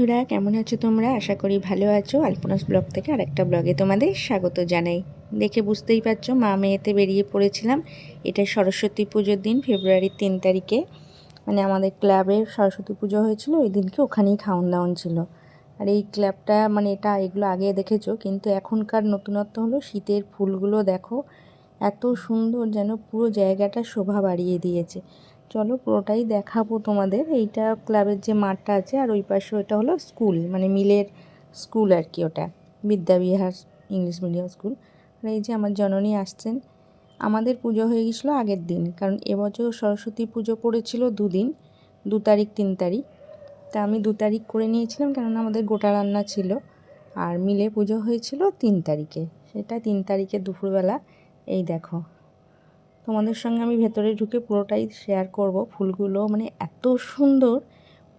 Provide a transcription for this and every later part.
বন্ধুরা, কেমন আছো তোমরা? আশা করি ভালো আছো। আলপনাস ব্লগ থেকে আরেকটা ব্লগে তোমাদের স্বাগত জানাই। দেখে বুঝতেই পারছ, মা মেয়েতে বেরিয়ে পড়েছিলাম। এটা সরস্বতী পুজোর দিন, ফেব্রুয়ারির তিন তারিখে। মানে আমাদের ক্লাবের সরস্বতী পুজো হয়েছিল, ওই দিনকে ওখানেই খাওয়ান দাওয়ান ছিল। আর এই ক্লাবটা মানে এটা এগুলো আগে দেখেছ, কিন্তু এখনকার নতুনত্ব হলো শীতের ফুলগুলো দেখো, এত সুন্দর যেন পুরো জায়গাটা শোভা বাড়িয়ে দিয়েছে। চলো পুরোটাই দেখাবো তোমাদের। এইটা ক্লাবের যে মাঠটা আছে, আর ওই পাশে ওটা হলো স্কুল মানে মিলের স্কুল আর কি ওটা, বিদ্যাবিহার ইংলিশ মিডিয়াম স্কুল। আর এই যে আমার জননী আসছেন, আমাদের পুজো হয়ে গেছিল আগের দিন, কারণ এবছর সরস্বতী পুজো পড়েছিল দুদিন, দু তারিখ, তিন তারিখ। তা আমি দু তারিখ করে নিয়েছিলাম, কেননা আমাদের গোটা রান্না ছিল, আর মিলে পুজো হয়েছিল তিন তারিখে। সেটা তিন তারিখে দুপুরবেলা। এই দেখো তোমাদের সঙ্গে আমি ভেতরে ঢুকে পুরোটাই শেয়ার করব ফুলগুলো। মানে এত সুন্দর,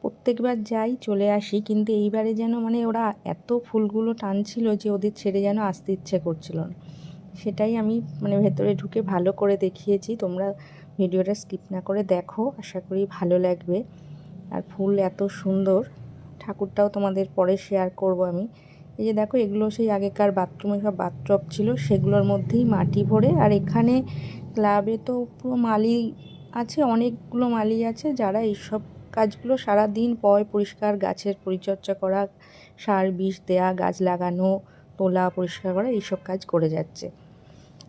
প্রত্যেকবার যাই চলে আসি, কিন্তু এইবারে যেন মানে ওরা এত ফুলগুলো টানছিল যে ওদের ছেড়ে যেন আসতে ইচ্ছে করছিল না। সেটাই আমি মানে ভেতরে ঢুকে ভালো করে দেখিয়েছি। তোমরা ভিডিওটা স্কিপ না করে দেখো, আশা করি ভালো লাগবে। আর ফুল এত সুন্দর, ঠাকুরটাও তোমাদের পরে শেয়ার করব আমি। এই যে দেখো, এগুলো সেই আগেকার বাথরুমে সব বাথটব ছিল, সেগুলোর মধ্যেই মাটি ভরে। আর এখানে ক্লাবে তো পুরো মালি আছে, অনেকগুলো মালি আছে যারা এইসব কাজগুলো সারা দিন পয় পরিষ্কার গাছের পরিচর্যা করা, সার, বিষ দেয়া, গাছ লাগানো, তোলা, পরিষ্কার করা, এইসব কাজ করে যাচ্ছে।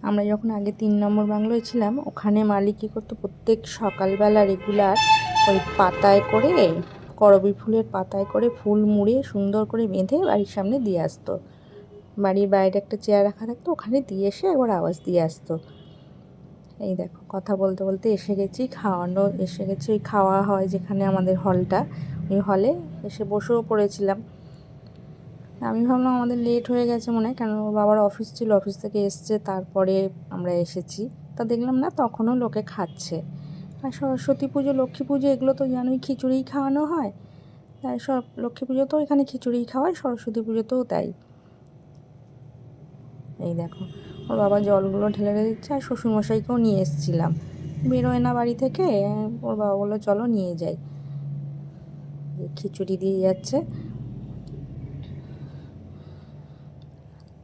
আমরা যখন আগে তিন নম্বর বাংলোয় ছিলাম, ওখানে মালিক কী করতো প্রত্যেক সকালবেলা রেগুলার ওই পাতায় করে করবি ফুলের পাতায় করে ফুল মুড়ে সুন্দর করে বেঁধে বাড়ির সামনে দিয়ে আসতো। বাড়ির বাইরে একটা চেয়ার রাখা থাকতো, ওখানে দিয়ে এসে একবার আওয়াজ দিয়ে আসতো। এই দেখো, কথা বলতে বলতে এসে গেছি, খাওয়ানো এসে গেছি। ওই খাওয়া হয় যেখানে আমাদের হলটা, ওই হলে এসে বসেও পড়েছিলাম। আমি ভাবলাম আমাদের লেট হয়ে গেছে মনে হয় ওর বাবার অফিস ছিল, অফিস থেকে এসছে, তারপরে আমরা এসেছি। তা দেখলাম না, তখনও লোকে খাচ্ছে। আর সরস্বতী পুজো, লক্ষ্মী পুজো, এগুলো তো জানোই খিচুড়িই খাওয়ানো হয়। তাই সব লক্ষ্মী পুজো তো এখানে খিচুড়িই খাওয়ায় সরস্বতী পুজোতেও তাই। এই দেখো, ওর বাবা জলগুলো ঢেলে দিচ্ছে, আর শ্বশুরমশাইকেও নিয়ে এসেছিলাম। বেরোয় না বাড়ি থেকে, ওর বাবা বলল, চলো নিয়ে যাই। খিচুড়ি দিয়ে যাচ্ছে।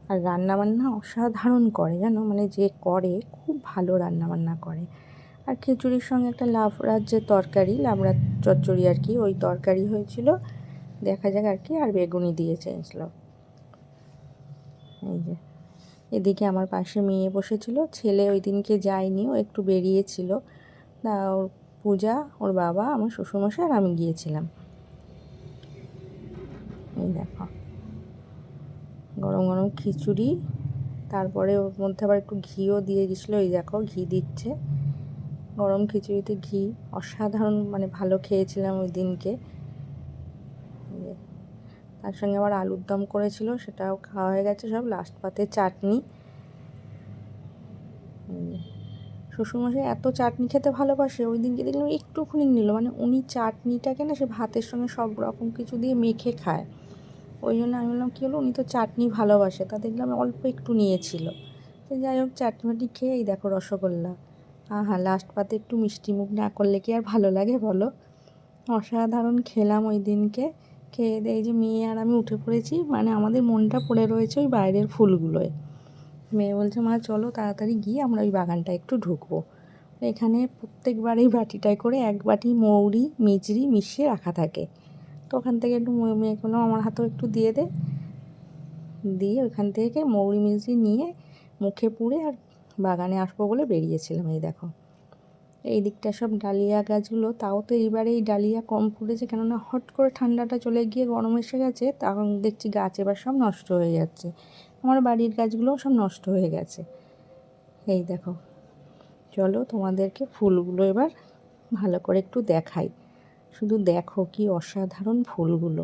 আর রান্নাবান্না অসাধারণ করে, জানো? মানে যে করে, খুব ভালো রান্নাবান্না করে। আর খিচুড়ির সঙ্গে একটা লাভরার যে তরকারি লাবড়ার চচ্চড়ি আর কি। ওই তরকারি হয়েছিল। দেখা যাক আর কি। আর বেগুনি দিয়ে চেয়েছিল এই যে। এদিকে আমার পাশে মেয়ে বসেছিল। ছেলে ওই দিনকে যায়নি, ও একটু বেরিয়েছিল। তা ওর পূজা, ওর বাবা, আমার শ্বশুরমশাই আর আমি গিয়েছিলাম। এই দেখো। গরম গরম খিচুড়ি। তারপরে ওর মধ্যে আবার একটু ঘিও দিয়ে গেছিল। এই দেখো, ঘি দিচ্ছে। গরম খিচুড়িতে ঘি, অসাধারণ মানে ভালো খেয়েছিলাম ওই দিনকে। তার সঙ্গে আবার আলুর দম করেছিল, সেটাও খাওয়া হয়ে গেছে সব লাস্ট পাতে চাটনি। শ্বশুরমশাই এত চাটনি খেতে ভালোবাসে, ওই দিনকে দেখলাম একটুখানি নিল মানে উনি চাটনিটাকে না সে ভাতের সঙ্গে সব রকম কিছু দিয়ে মেখে খায়। ওই জন্য আমি বললাম, কী হলো? উনি তো চাটনি ভালোবাসে। তা দেখলাম অল্প একটু নিয়েছিল। যাই হোক চাটনি খেয়েই দেখো রসগোল্লা। হ্যাঁ লাস্ট পাতে একটু মিষ্টি মুখ না করলে কি আর ভালো লাগে বলো? অসাধারণ খেলাম ওই দিনকে। খেয়ে দিয়ে যে মেয়ে আর আমি উঠে পড়েছি মানে আমাদের মনটা পড়ে রয়েছে ওই বাইরের ফুলগুলোয়। মেয়ে বলছে, মা, চলো তাড়াতাড়ি গিয়ে আমরা ওই বাগানটা একটু ঢুকবো। এখানে প্রত্যেকবার এই বাটিটায় করে এক বাটি মৌরি মিচড়ি মিশিয়ে রাখা থাকে। তো ওখান থেকে একটু মেয়েগুলো আমার হাতেও একটু দিয়ে দে। দিয়ে ওখান থেকে মৌরি মিচড়ি নিয়ে মুখে পুড়ে আর বাগানে আসব বলে বেরিয়েছিলাম, এই দেখো। এই দিকটা সব ডালিয়া গাছগুলো, তাও তো এইবারে এই ডালিয়া কম ফুটেছে, কেননা হট করে ঠান্ডাটা চলে গিয়ে গরম এসে গেছে তখন দেখছি গাছ এবার সব নষ্ট হয়ে যাচ্ছে। আমার বাড়ির গাছগুলোও সব নষ্ট হয়ে গেছে। এই দেখো, চলো তোমাদেরকে ফুলগুলো এবার ভালো করে একটু দেখাই। শুধু দেখো কি অসাধারণ ফুলগুলো।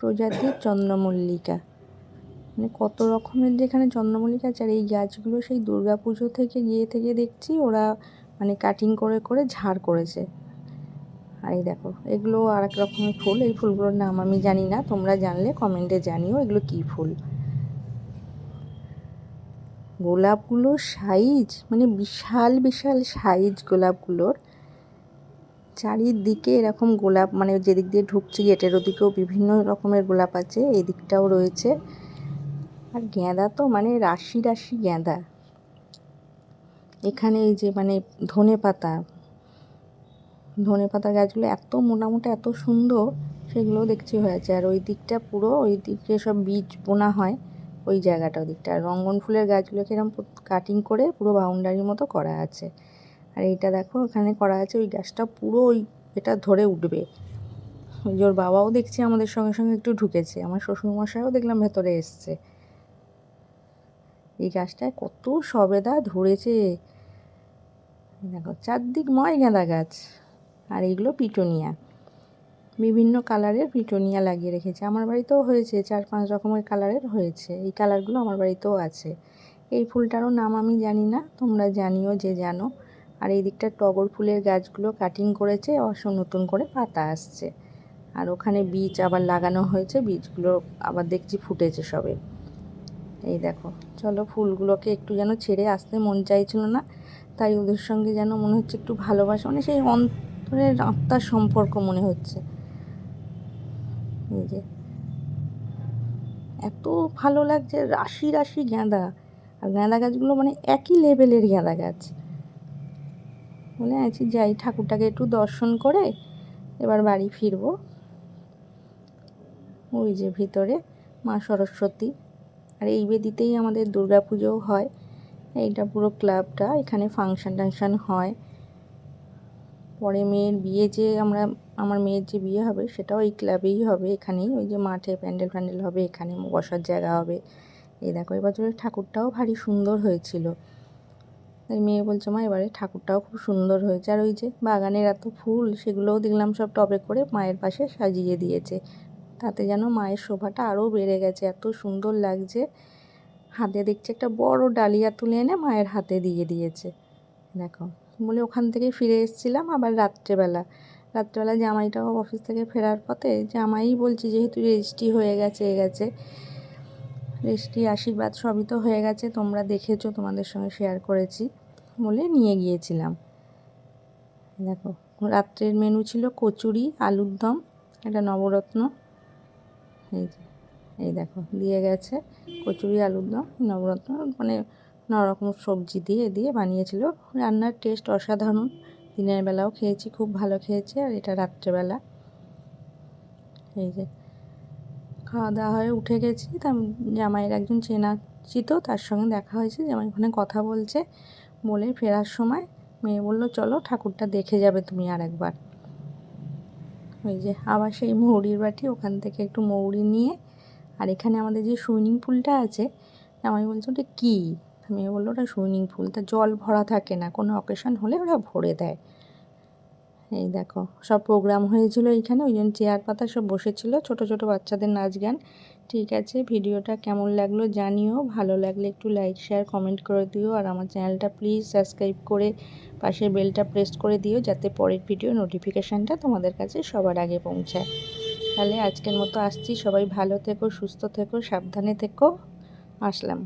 প্রজাতির চন্দ্রমল্লিকা। মানে কত রকমের যেখানে চন্দ্রমল্লিকা আছে, আর এই গাছগুলো সেই পুজো থেকে গিয়ে থেকে দেখছি, ওরা মানে কাটিং করে করে ঝাড় করেছে। আর এই দেখো, এগুলো আর এক রকমের ফুল। এই ফুলগুলোর নাম আমি জানি না, তোমরা জানলে কমেন্টে জানিও এগুলো কী ফুল। গোলাপগুলোর সাইজ মানে বিশাল বিশাল সাইজ গোলাপগুলোর। চারিদিকে এরকম গোলাপ মানে যেদিক দিয়ে ঢুকছি গেটের ওদিকেও বিভিন্ন রকমের গোলাপ আছে এই দিকটাও রয়েছে। আর গেঁদা তো মানে রাশি রাশি গেঁদা। এখানে এই যে মানে ধনে পাতা ধনে পাতা গাছগুলো এত মোটামুটি, এত সুন্দর, সেগুলোও দেখছি হয়েছে। আর ওই দিকটা পুরো, ওই দিকে সব বীজ বোনা হয়, ওই জায়গাটা ওই দিকটা আর রঙ্গন ফুলের গাছগুলোকে এরকম কাটিং করে পুরো বাউন্ডারির মতো করা আছে। আর এইটা দেখো ওখানে করা আছে ওই গাছটা পুরো ওই এটা ধরে উঠবে। ওই ওর বাবাও দেখছি আমাদের সঙ্গে সঙ্গে একটু ঢুকেছে, আমার শ্বশুরমশাইও দেখলাম ভেতরে এসছে। এই গাছটায় কত সবেদা ধরেছে। দেখো, চারদিক ময় গাঁদা গাছ, আর এইগুলো পিটোনিয়া। বিভিন্ন কালারের পিটোনিয়া লাগিয়ে রেখেছে। আমার বাড়িতেও হয়েছে, চার পাঁচ রকমের কালারের হয়েছে। এই কালারগুলো আমার বাড়িতেও আছে। এই ফুলটারও নাম আমি জানি না, তোমরা জানিও যে জানো। আর এই দিকটা টগর ফুলের গাছগুলো কাটিং করেছে অবশ্য নতুন করে পাতা আসছে। আর ওখানে বীজ আবার লাগানো হয়েছে, বীজগুলো আবার দেখছি ফুটেছে সবে। এই দেখো, চলো ফুলগুলোকে একটু যেন ছেড়ে আসতে মন চাইছিল না, তাই ওদের সঙ্গে যেন মনে হচ্ছে একটু ভালোবাসা মানে সেই অন্তরের আত্মার সম্পর্ক মনে হচ্ছে। এই যে, এত ভালো লাগছে, রাশি রাশি গাঁদা। আর গাঁদা গাছগুলো মানে একই লেভেলের গাঁদা গাছ। বলে আছি যাই, ঠাকুরটাকে একটু দর্শন করে এবার বাড়ি ফিরবো। ওই যে ভিতরে মা সরস্বতী। আর এই বেদিতেই আমাদের দুর্গা পুজোও হয়। এইটা পুরো ক্লাবটা, এখানে ফাংশান টাংশান হয়। পরে মেয়ের বিয়ে যে আমরা, আমার মেয়ের যে বিয়ে হবে সেটাও এই ক্লাবেই হবে এখানেই। ওই যে মাঠে প্যান্ডেল ফ্যান্ডেল হবে, এখানে বসার জায়গা হবে। এই দেখো এবছরের ঠাকুরটাও ভারী সুন্দর হয়েছিল। মেয়ে বলছে, মা, এবারে ঠাকুরটাও খুব সুন্দর হয়েছে। আর ওই যে বাগানের এত ফুল, সেগুলোও দেখলাম সব টবে করে মায়ের পাশে সাজিয়ে দিয়েছে। তাতে যেন মায়ের শোভাটা আরও বেড়ে গেছে, এত সুন্দর লাগছে। হাতে দেখছে একটা বড় ডালিয়া তুলে এনে মায়ের হাতে দিয়ে দিয়েছে। দেখো, বলে ওখান থেকে ফিরে এসেছিলাম আবার রাত্রেবেলা। রাত্রেবেলা জামাইটাও অফিস থেকে ফেরার পথে, জামাই, বলছি যেহেতু রেজিস্ট্রি হয়ে গেছে, এ গেছে। রেজিস্ট্রি, আশীর্বাদ সবই তো হয়ে গেছে, তোমরা দেখেছ, তোমাদের সঙ্গে শেয়ার করেছি। বলে নিয়ে গিয়েছিলাম। দেখো, রাত্রের মেনু ছিল কচুরি, আলুর দম, একটা নবরত্ন। এই যে, এই দেখো, দিয়ে গেছে কচুরি, আলুর দম, নবরত্ন মানে রকম সবজি দিয়ে দিয়ে বানিয়েছিল। রান্নার টেস্ট অসাধারণ। দিনের বেলাও খেয়েছি, খুব ভালো খেয়েছি, আর এটা রাত্রেবেলা। এই যে খাওয়া দাওয়া হয়ে উঠে গেছি। তা জামাইয়ের একজন চেনা চিত তার সঙ্গে দেখা হয়েছে। জামাই ওখানে কথা বলছে। বলে ফেরার সময় মেয়ে বলল, চলো, ঠাকুরটা দেখে যাবে তুমি আর একবার ওই যে আবার সেই মৌরির বাটি, ওখান থেকে একটু মৌরি নিয়ে, আর এখানে আমাদের যে সুইমিং পুলটা আছে, আমি বলছি, ওটা কী? মেয়ে বলল, ওটা সুইমিং পুল। তা জল ভরা থাকে না, কোনো অকেশন হলে ওরা ভরে দেয়। এই দেখো, সব প্রোগ্রাম হয়েছিল এইখানে ওই জন্য চেয়ার পাতা সব বসেছিল, ছোট ছোট বাচ্চাদের নাচ গান। ঠিক আছে, ভিডিওটা কেমন লাগল জানিও, ভালো লাগলে একটু লাইক শেয়ার কমেন্ট করে দিও, আর আমার চ্যানেলটা প্লিজ সাবস্ক্রাইব করে পাশে বেলটা প্রেস করে দিও, যাতে পরের ভিডিও নোটিফিকেশানটা তোমাদের কাছে সবার আগে পৌঁছায়। তাহলে আজকের মতো আসছি, সবাই ভালো থেকো, সুস্থ থেকো, সাবধানে থেকো, আসলাম।